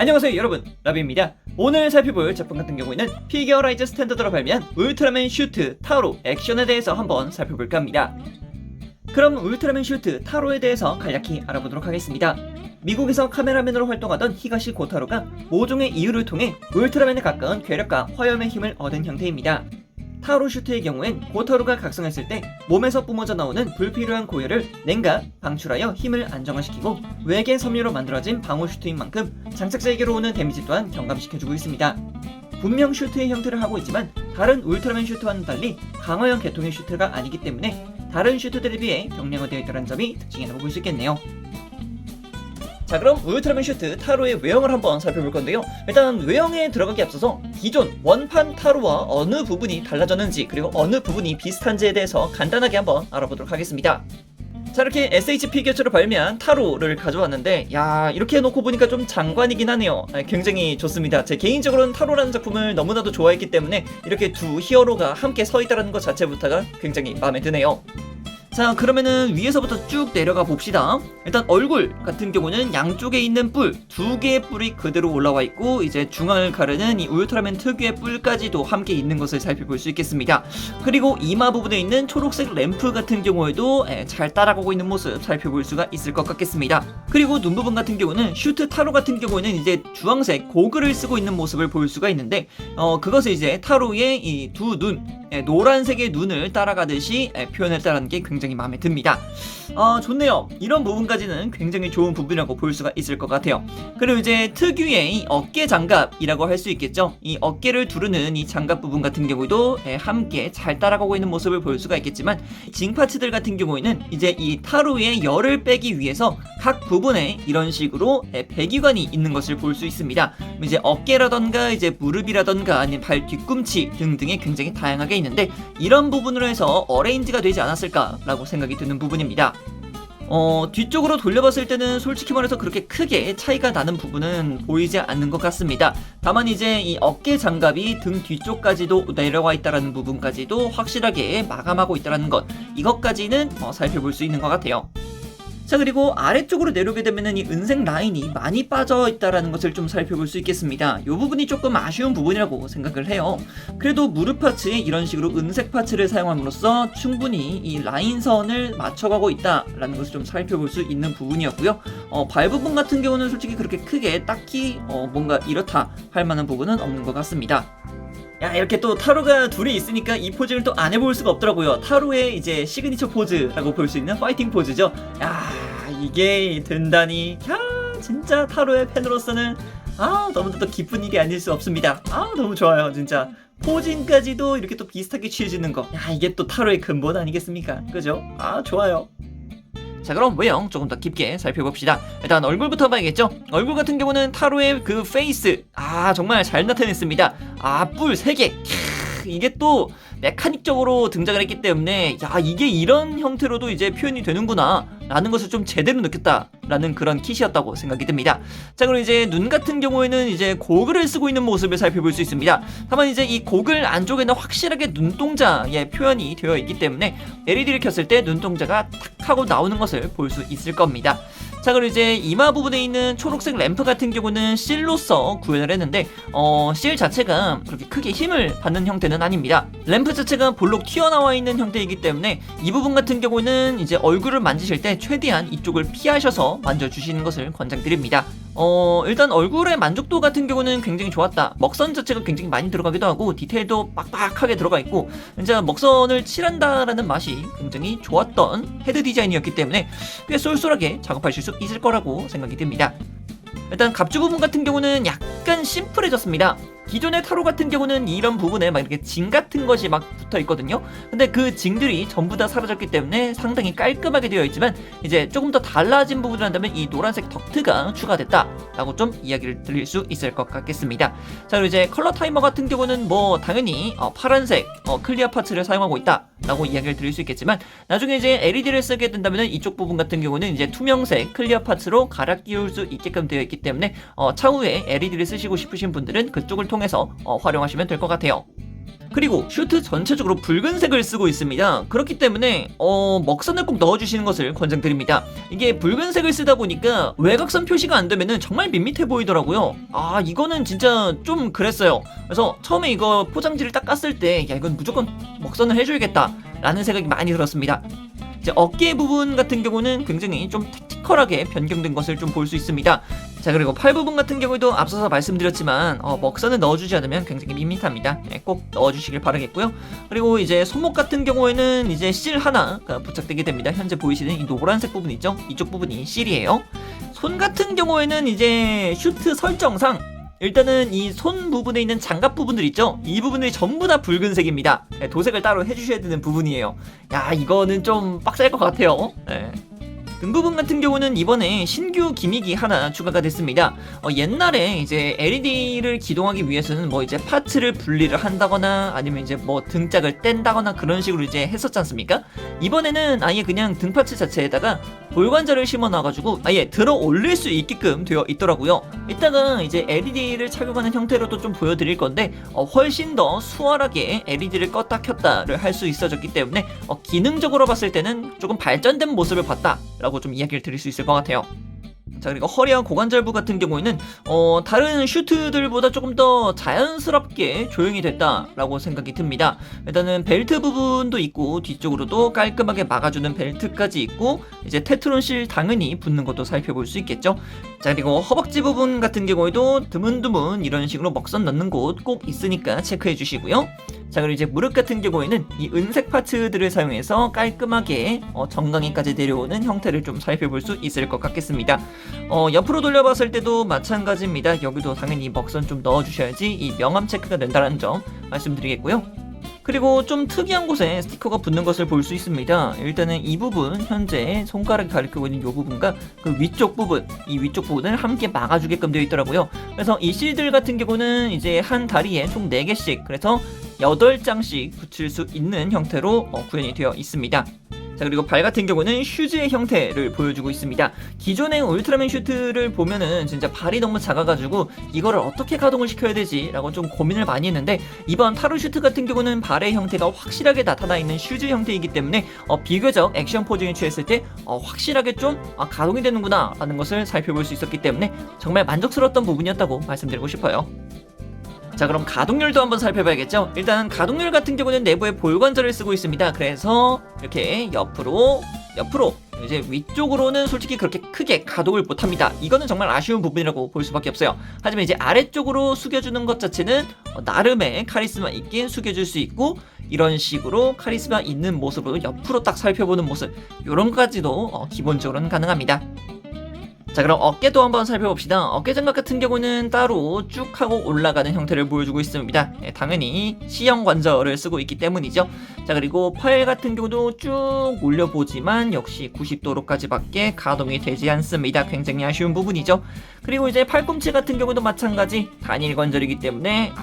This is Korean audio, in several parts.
안녕하세요 여러분. 라비입니다. 오늘 살펴볼 제품 같은 경우에는 피겨라이즈 스탠더드로 발매한 울트라맨 슈트 타로 액션에 대해서 한번 살펴볼까 합니다. 그럼 울트라맨 슈트 타로에 대해서 간략히 알아보도록 하겠습니다. 미국에서 카메라맨으로 활동하던 히가시 고타로가 모종의 이유를 통해 울트라맨에 가까운 괴력과 화염의 힘을 얻은 형태입니다 타로 슈트의 경우엔 고타로가 각성했을 때 몸에서 뿜어져 나오는 불필요한 고열을 냉각, 방출하여 힘을 안정화시키고 외계 섬유로 만들어진 방어 슈트인 만큼 장착자에게로 오는 데미지 또한 경감시켜주고 있습니다. 분명 슈트의 형태를 하고 있지만 다른 울트라맨 슈트와는 달리 강화형 계통의 슈트가 아니기 때문에 다른 슈트들에 비해 경량화되어 있다는 점이 특징이라고 볼 수 있겠네요. 자 그럼 울트라맨 슈트 타로의 외형을 한번 살펴볼 건데요. 일단 외형에 들어가기 앞서서 기존 원판 타로와 어느 부분이 달라졌는지 그리고 어느 부분이 비슷한지에 대해서 간단하게 한번 알아보도록 하겠습니다. 자 이렇게 SH 피규어처를 발매한 타로를 가져왔는데 야 이렇게 해놓고 보니까 좀 장관이긴 하네요. 아, 굉장히 좋습니다. 제 개인적으로는 타로라는 작품을 너무나도 좋아했기 때문에 이렇게 두 히어로가 함께 서 있다는 것 자체부터가 굉장히 마음에 드네요 자 그러면은 위에서부터 쭉 내려가 봅시다. 일단 얼굴 같은 경우는 양쪽에 있는 뿔 두 개의 뿔이 그대로 올라와 있고 이제 중앙을 가르는 이 울트라맨 특유의 뿔까지도 함께 있는 것을 살펴볼 수 있겠습니다. 그리고 이마 부분에 있는 초록색 램프 같은 경우에도 예, 잘 따라가고 있는 모습 살펴볼 수가 있을 것 같겠습니다. 그리고 눈 부분 같은 경우는 슈트 타로 같은 경우에는 이제 주황색 고글을 쓰고 있는 모습을 볼 수가 있는데 어 그것을 이제 타로의 이 두눈 예, 노란색의 눈을 따라가듯이 예, 표현했다는 게 굉장히 마음에 듭니다. 어, 좋네요. 이런 부분까지는 굉장히 좋은 부분이라고 볼 수가 있을 것 같아요. 그리고 이제 특유의 이 어깨 장갑이라고 할 수 있겠죠. 이 어깨를 두르는 이 장갑 부분 같은 경우도 예, 함께 잘 따라가고 있는 모습을 볼 수가 있겠지만 징 파츠들 같은 경우에는 이제 이 타로의 열을 빼기 위해서 각 부분에 이런 식으로 예, 배기관이 있는 것을 볼 수 있습니다. 이제 어깨라던가 이제 무릎이라던가 아니면 발 뒤꿈치 등등에 굉장히 다양하게 있는데 이런 부분으로 해서 어레인지가 되지 않았을까라고 생각이 드는 부분입니다. 어, 뒤쪽으로 돌려봤을 때는 솔직히 말해서 그렇게 크게 차이가 나는 부분은 보이지 않는 것 같습니다. 다만 이제 이 어깨 장갑이 등 뒤쪽까지도 내려와 있다라는 부분까지도 확실하게 마감하고 있다라는 것, 이것까지는 어, 살펴볼 수 있는 것 같아요. 자 그리고 아래쪽으로 내려오게 되면은 이 은색 라인이 많이 빠져 있다라는 것을 좀 살펴볼 수 있겠습니다. 이 부분이 조금 아쉬운 부분이라고 생각을 해요. 그래도 무릎 파츠에 이런 식으로 은색 파츠를 사용함으로써 충분히 이 라인선을 맞춰가고 있다라는 것을 좀 살펴볼 수 있는 부분이었고요. 어, 발 부분 같은 경우는 솔직히 그렇게 크게 딱히 어, 뭔가 이렇다 할 만한 부분은 없는 것 같습니다. 야 이렇게 또 타로가 둘이 있으니까 이 포즈를 또 안 해볼 수가 없더라고요 타로의 이제 시그니처 포즈라고 볼 수 있는 파이팅 포즈죠 야 이게 된다니. 야 진짜 타로의 팬으로서는 아 너무나도 기쁜 일이 아닐 수 없습니다. 아 너무 좋아요 진짜. 포징까지도 이렇게 또 비슷하게 취해지는 거야 이게 또 타로의 근본 아니겠습니까? 그죠? 아 좋아요. 자 그럼 외형 조금 더 깊게 살펴봅시다. 일단 얼굴부터 봐야겠죠? 얼굴 같은 경우는 타로의 그 페이스. 아 정말 잘 나타냈습니다. 아뿔 3개 이게 또 메카닉적으로 등장을 했기 때문에 야 이게 이런 형태로도 이제 표현이 되는구나 라는 것을 좀 제대로 느꼈다 라는 그런 kit이었다고 생각이 듭니다. 자 그럼 이제 눈 같은 경우에는 이제 고글을 쓰고 있는 모습을 살펴볼 수 있습니다. 다만 이제 이 고글 안쪽에는 확실하게 눈동자의 표현이 되어 있기 때문에 LED를 켰을 때 눈동자가 탁 하고 나오는 것을 볼 수 있을 겁니다 자 그리고 이제 이마 부분에 있는 초록색 램프 같은 경우는 실로서 구현을 했는데 어, 실 자체가 그렇게 크게 힘을 받는 형태는 아닙니다. 램프 자체가 볼록 튀어나와 있는 형태이기 때문에 이 부분 같은 경우는 이제 얼굴을 만지실 때 최대한 이쪽을 피하셔서 만져주시는 것을 권장드립니다. 어 일단 얼굴의 만족도 같은 경우는 굉장히 좋았다. 먹선 자체가 굉장히 많이 들어가기도 하고 디테일도 빡빡하게 들어가 있고 진짜 먹선을 칠한다라는 맛이 굉장히 좋았던 헤드 디자인이었기 때문에 꽤 쏠쏠하게 작업하실 수 있을 거라고 생각이 듭니다 일단 갑주 부분 같은 경우는 약간 심플해졌습니다. 기존의 타로 같은 경우는 이런 부분에 막 이렇게 징 같은 것이 막 붙어 있거든요. 근데 그 징들이 전부 다 사라졌기 때문에 상당히 깔끔하게 되어 있지만 이제 조금 더 달라진 부분을 한다면 이 노란색 덕트가 추가됐다라고 좀 이야기를 드릴 수 있을 것 같겠습니다. 자 그리고 이제 컬러 타이머 같은 경우는 뭐 당연히 어, 파란색 어, 클리어 파츠를 사용하고 있다라고 이야기를 드릴 수 있겠지만 나중에 이제 LED를 쓰게 된다면 이쪽 부분 같은 경우는 이제 투명색 클리어 파츠로 갈아 끼울 수 있게끔 되어 있기 때문에 어, 차후에 LED를 쓰시고 싶으신 분들은 그쪽을 통해 서 어, 활용하시면 될 것 같아요. 그리고 슈트 전체적으로 붉은색을 쓰고 있습니다. 그렇기 때문에 어, 먹선을 꼭 넣어주시는 것을 권장드립니다. 이게 붉은색을 쓰다 보니까 외곽선 표시가 안 되면은 정말 밋밋해 보이더라고요. 아 이거는 진짜 좀 그랬어요. 그래서 처음에 이거 포장지를 딱 깠을 때 야 이건 무조건 먹선을 해줘야겠다 라는 생각이 많이 들었습니다. 어깨 부분 같은 경우는 굉장히 좀 택티컬하게 변경된 것을 좀 볼 수 있습니다. 자 그리고 팔 부분 같은 경우에도 앞서서 말씀드렸지만 어, 먹선을 넣어주지 않으면 굉장히 밋밋합니다. 예, 꼭 넣어주시길 바라겠고요. 그리고 이제 손목 같은 경우에는 이제 실 하나가 부착되게 됩니다. 현재 보이시는 이 노란색 부분 있죠? 이쪽 부분이 실이에요. 손 같은 경우에는 이제 슈트 설정상 일단은 이 손 부분에 있는 장갑 부분들 있죠? 이 부분들이 전부 다 붉은색입니다. 예, 도색을 따로 해주셔야 되는 부분이에요. 야 이거는 좀 빡셀 것 같아요. 예. 등 부분 같은 경우는 이번에 신규 기믹이 하나 추가가 됐습니다. 어, 옛날에 이제 LED를 기동하기 위해서는 뭐 이제 파츠를 분리를 한다거나 아니면 이제 뭐 등짝을 뗀다거나 그런 식으로 이제 했었지 않습니까? 이번에는 아예 그냥 등 파츠 자체에다가 볼관절을 심어 놔가지고 아예 들어 올릴 수 있게끔 되어 있더라고요. 이따가 이제 LED를 착용하는 형태로도 좀 보여드릴 건데 어, 훨씬 더 수월하게 LED를 껐다 켰다를 할 수 있어졌기 때문에 어, 기능적으로 봤을 때는 조금 발전된 모습을 봤다 라고 좀 이야기를 드릴 수 있을 것 같아요. 자 그리고 허리와 고관절부 같은 경우에는 어, 다른 슈트들보다 조금 더 자연스럽게 조용히 됐다라고 생각이 듭니다. 일단은 벨트 부분도 있고 뒤쪽으로도 깔끔하게 막아주는 벨트까지 있고 이제 테트론 실 당연히 붙는 것도 살펴볼 수 있겠죠. 자 그리고 허벅지 부분 같은 경우에도 드문드문 이런 식으로 먹선 넣는 곳 꼭 있으니까 체크해 주시고요. 자 그리고 이제 무릎 같은 경우에는 이 은색 파츠들을 사용해서 깔끔하게 어, 정강이까지 내려오는 형태를 좀 살펴볼 수 있을 것 같겠습니다. 어, 옆으로 돌려봤을 때도 마찬가지입니다. 여기도 당연히 먹선 좀 넣어주셔야지 이 명암 체크가 된다는 점 말씀드리겠고요. 그리고 좀 특이한 곳에 스티커가 붙는 것을 볼 수 있습니다. 일단은 이 부분 현재 손가락이 가리키고 있는 이 부분과 그 위쪽 부분, 이 위쪽 부분을 함께 막아주게끔 되어 있더라고요. 그래서 이 실들 같은 경우는 이제 한 다리에 총 4개씩 그래서 8장씩 붙일 수 있는 형태로 어, 구현이 되어 있습니다. 자 그리고 발 같은 경우는 슈즈의 형태를 보여주고 있습니다. 기존의 울트라맨 슈트를 보면은 진짜 발이 너무 작아가지고 이거를 어떻게 가동을 시켜야 되지라고 좀 고민을 많이 했는데 이번 타로 슈트 같은 경우는 발의 형태가 확실하게 나타나 있는 슈즈 형태이기 때문에 어, 비교적 액션 포징에 취했을 때 어, 확실하게 좀 아, 가동이 되는구나라는 것을 살펴볼 수 있었기 때문에 정말 만족스러웠던 부분이었다고 말씀드리고 싶어요. 자 그럼 가동률도 한번 살펴봐야겠죠? 일단 가동률 같은 경우는 내부에 볼관절을 쓰고 있습니다. 그래서 이렇게 옆으로 옆으로 이제 위쪽으로는 솔직히 그렇게 크게 가동을 못합니다. 이거는 정말 아쉬운 부분이라고 볼 수밖에 없어요. 하지만 이제 아래쪽으로 숙여주는 것 자체는 어, 나름의 카리스마 있긴 숙여줄 수 있고 이런 식으로 카리스마 있는 모습으로 옆으로 딱 살펴보는 모습 요런 까지도 어, 기본적으로는 가능합니다 자 그럼 어깨도 한번 살펴봅시다. 어깨 장갑 같은 경우는 따로 쭉 하고 올라가는 형태를 보여주고 있습니다. 예, 당연히 C형 관절을 쓰고 있기 때문이죠. 자 그리고 팔 같은 경우도 쭉 올려보지만 역시 90도로까지 밖에 가동이 되지 않습니다. 굉장히 아쉬운 부분이죠. 그리고 이제 팔꿈치 같은 경우도 마찬가지 단일 관절이기 때문에 아,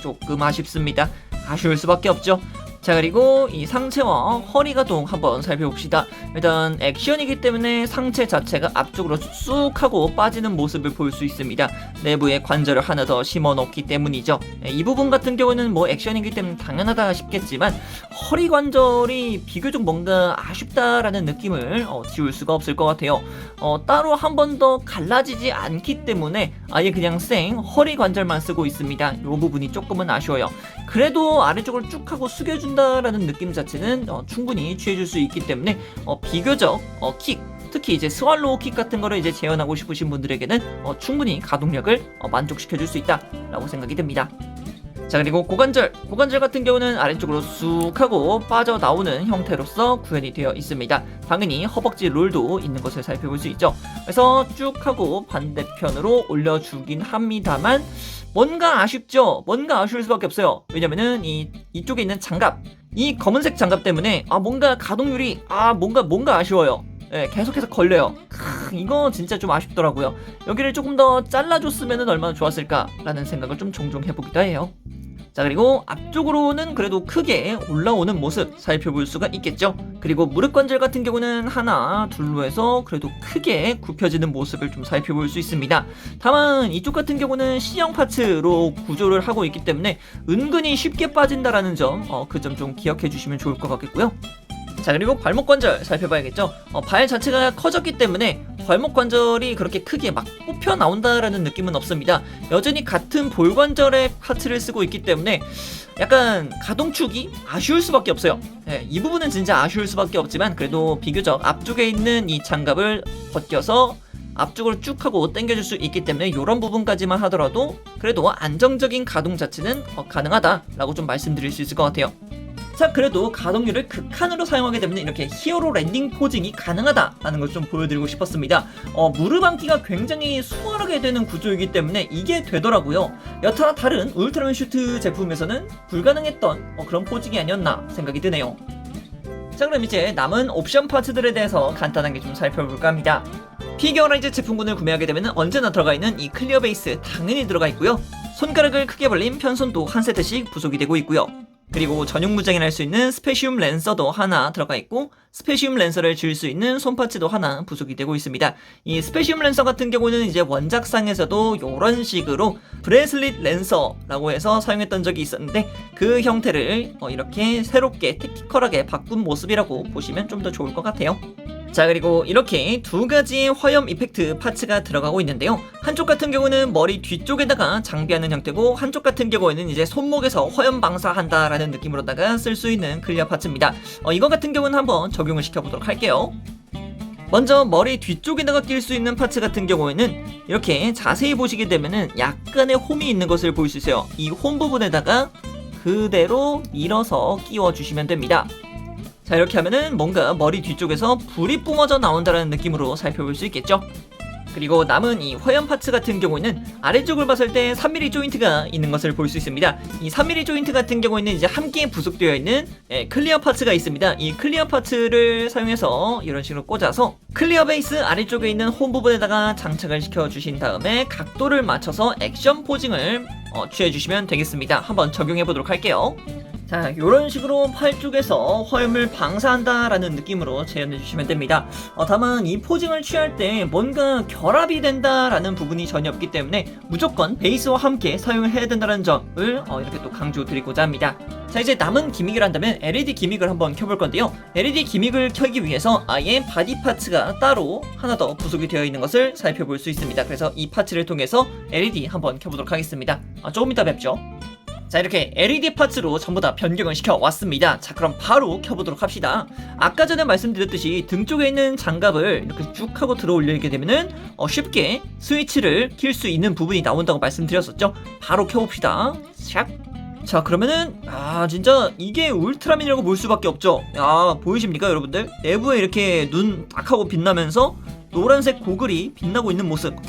조금 아쉽습니다. 아쉬울 수밖에 없죠 자 그리고 이 상체와 허리 가동 한번 살펴봅시다. 일단 액션이기 때문에 상체 자체가 앞쪽으로 쑥 하고 빠지는 모습을 볼 수 있습니다. 내부에 관절을 하나 더 심어 놓기 때문이죠. 네, 이 부분 같은 경우는 뭐 액션이기 때문에 당연하다 싶겠지만 허리 관절이 비교적 뭔가 아쉽다라는 느낌을 어, 지울 수가 없을 것 같아요. 어, 따로 한 번 더 갈라지지 않기 때문에 아예 그냥 생 허리 관절만 쓰고 있습니다. 이 부분이 조금은 아쉬워요. 그래도 아래쪽을 쭉 하고 숙여준다 라는 느낌 자체는 어, 충분히 취해줄 수 있기 때문에 어, 비교적 어, 킥 특히 이제 스왈로우 킥 같은 거를 이제 재현하고 싶으신 분들에게는 어, 충분히 가동력을 어, 만족시켜줄 수 있다라고 생각이 듭니다. 자 그리고 고관절. 고관절 같은 경우는 아래쪽으로 쑥 하고 빠져나오는 형태로서 구현이 되어 있습니다. 당연히 허벅지 롤도 있는 것을 살펴볼 수 있죠. 그래서 쭉 하고 반대편으로 올려주긴 합니다만 뭔가 아쉽죠 뭔가 아쉬울 수밖에 없어요 왜냐면은 이 이쪽에 있는 장갑 이 검은색 장갑 때문에 아 뭔가 가동률이 아 뭔가 뭔가 아쉬워요 예, 계속해서 걸려요. 크, 이거 진짜 좀 아쉽더라고요. 여기를 조금 더 잘라줬으면 얼마나 좋았을까라는 생각을 좀 종종 해보기도 해요. 자 그리고 앞쪽으로는 그래도 크게 올라오는 모습 살펴볼 수가 있겠죠? 그리고 무릎 관절 같은 경우는 하나 둘로 해서 그래도 크게 굽혀지는 모습을 좀 살펴볼 수 있습니다. 다만 이쪽 같은 경우는 C형 파츠로 구조를 하고 있기 때문에 은근히 쉽게 빠진다라는 점 어, 그 점 좀 기억해 주시면 좋을 것 같겠고요. 자 그리고 발목 관절 살펴봐야겠죠? 어, 발 자체가 커졌기 때문에 발목 관절이 그렇게 크게 막 뽑혀 나온다라는 느낌은 없습니다. 여전히 같은 볼 관절의 파츠를 쓰고 있기 때문에 약간 가동축이 아쉬울 수밖에 없어요. 예, 이 부분은 진짜 아쉬울 수밖에 없지만 그래도 비교적 앞쪽에 있는 이 장갑을 벗겨서 앞쪽으로 쭉 하고 당겨줄 수 있기 때문에 이런 부분까지만 하더라도 그래도 안정적인 가동 자체는 어, 가능하다라고 좀 말씀드릴 수 있을 것 같아요 자 그래도 가동률을 극한으로 사용하게 되면 이렇게 히어로 랜딩 포징이 가능하다라는 걸 좀 보여드리고 싶었습니다. 어, 무릎 앉기가 굉장히 수월하게 되는 구조이기 때문에 이게 되더라고요. 여타 다른 울트라맨 슈트 제품에서는 불가능했던 어, 그런 포징이 아니었나 생각이 드네요. 자 그럼 이제 남은 옵션 파츠들에 대해서 간단하게 좀 살펴볼까 합니다. 피겨라이즈 제품군을 구매하게 되면 언제나 들어가 있는 이 클리어 베이스 당연히 들어가 있고요. 손가락을 크게 벌린 편손도 한 세트씩 부속이 되고 있고요 그리고 전용 무장을 할 수 있는 스페시움 랜서도 하나 들어가 있고 스페시움 랜서를 줄 수 있는 손파츠도 하나 부속이 되고 있습니다. 이 스페시움 랜서 같은 경우는 이제 원작상에서도 이런 식으로 브레슬릿 랜서라고 해서 사용했던 적이 있었는데 그 형태를 어, 이렇게 새롭게 택티컬하게 바꾼 모습이라고 보시면 좀 더 좋을 것 같아요. 자 그리고 이렇게 두 가지의 화염 이펙트 파츠가 들어가고 있는데요. 한쪽 같은 경우는 머리 뒤쪽에다가 장비하는 형태고 한쪽 같은 경우에는 이제 손목에서 화염 방사한다라는 느낌으로다가 쓸 수 있는 클리어 파츠입니다. 어, 이거 같은 경우는 한번 적용을 시켜보도록 할게요. 먼저 머리 뒤쪽에다가 낄 수 있는 파츠 같은 경우에는 이렇게 자세히 보시게 되면은 약간의 홈이 있는 것을 보일 수 있어요. 이 홈 부분에다가 그대로 밀어서 끼워 주시면 됩니다 자 이렇게 하면은 뭔가 머리 뒤쪽에서 불이 뿜어져 나온다는 느낌으로 살펴볼 수 있겠죠 그리고 남은 이 화염 파츠 같은 경우는 아래쪽을 봤을 때 3mm 조인트가 있는 것을 볼 수 있습니다. 이 3mm 조인트 같은 경우에는 이제 함께 부속되어 있는 예, 클리어 파츠가 있습니다. 이 클리어 파츠를 사용해서 이런 식으로 꽂아서 클리어 베이스 아래쪽에 있는 홈 부분에다가 장착을 시켜 주신 다음에 각도를 맞춰서 액션 포징을 어, 취해 주시면 되겠습니다. 한번 적용해 보도록 할게요. 자, 이런 식으로 팔 쪽에서 화염을 방사한다라는 느낌으로 재현해 주시면 됩니다. 어, 다만 이 포징을 취할 때 뭔가 결합이 된다라는 부분이 전혀 없기 때문에 무조건 베이스와 함께 사용을 해야 된다는 점을 어, 이렇게 또 강조드리고자 합니다. 자 이제 남은 기믹을 한다면 LED 기믹을 한번 켜볼 건데요 LED 기믹을 켜기 위해서 아예 바디 파츠가 따로 하나 더 부속이 되어 있는 것을 살펴볼 수 있습니다 그래서 이 파츠를 통해서 LED 한번 켜보도록 하겠습니다 아, 조금 이따 뵙죠 자 이렇게 LED 파츠로 전부 다 변경을 시켜 왔습니다. 자 그럼 바로 켜보도록 합시다. 아까 전에 말씀드렸듯이 등 쪽에 있는 장갑을 이렇게 쭉 하고 들어 올리게 되면은 어, 쉽게 스위치를 킬 수 있는 부분이 나온다고 말씀드렸었죠? 바로 켜봅시다. 샥. 자 그러면은 아 진짜 이게 울트라맨이라고 볼 수밖에 없죠? 야 보이십니까 여러분들? 내부에 이렇게 눈 딱 하고 빛나면서 노란색 고글이 빛나고 있는 모습. 캬,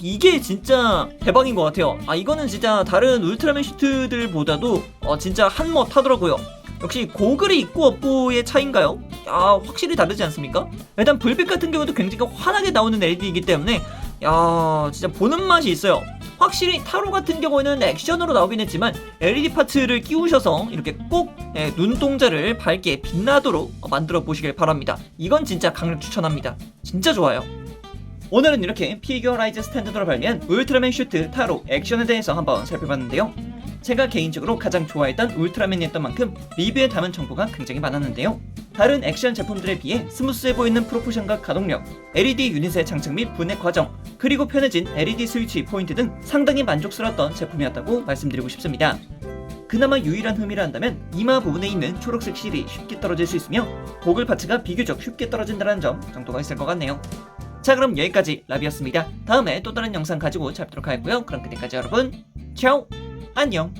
이게 진짜 대박인 것 같아요 아 이거는 진짜 다른 울트라맨 슈트들보다도 어, 진짜 한몫 하더라고요 역시 고글이 있고 없고의 차인가요? 야 확실히 다르지 않습니까? 일단 불빛 같은 경우도 굉장히 환하게 나오는 LED이기 때문에 야 진짜 보는 맛이 있어요 확실히 타로 같은 경우에는 액션으로 나오긴 했지만 LED 파츠를 끼우셔서 이렇게 꼭 예, 눈동자를 밝게 빛나도록 만들어 보시길 바랍니다. 이건 진짜 강력 추천합니다. 진짜 좋아요. 오늘은 이렇게 피규어라이즈 스탠드로 발매한 울트라맨 슈트 타로 액션에 대해서 한번 살펴봤는데요. 제가 개인적으로 가장 좋아했던 울트라맨이었던 만큼 리뷰에 담은 정보가 굉장히 많았는데요. 다른 액션 제품들에 비해 스무스해 보이는 프로포션과 가동력, LED 유닛의 장착 및 분해 과정, 그리고 편해진 LED 스위치 포인트 등 상당히 만족스러웠던 제품이었다고 말씀드리고 싶습니다. 그나마 유일한 흠이라 한다면 이마 부분에 있는 초록색 실이 쉽게 떨어질 수 있으며 고글 파츠가 비교적 쉽게 떨어진다는 점 정도가 있을 것 같네요. 자 그럼 여기까지 라비였습니다. 다음에 또 다른 영상 가지고 찾도록 하겠고요. 그럼 그때까지 여러분, 차오! 안녕!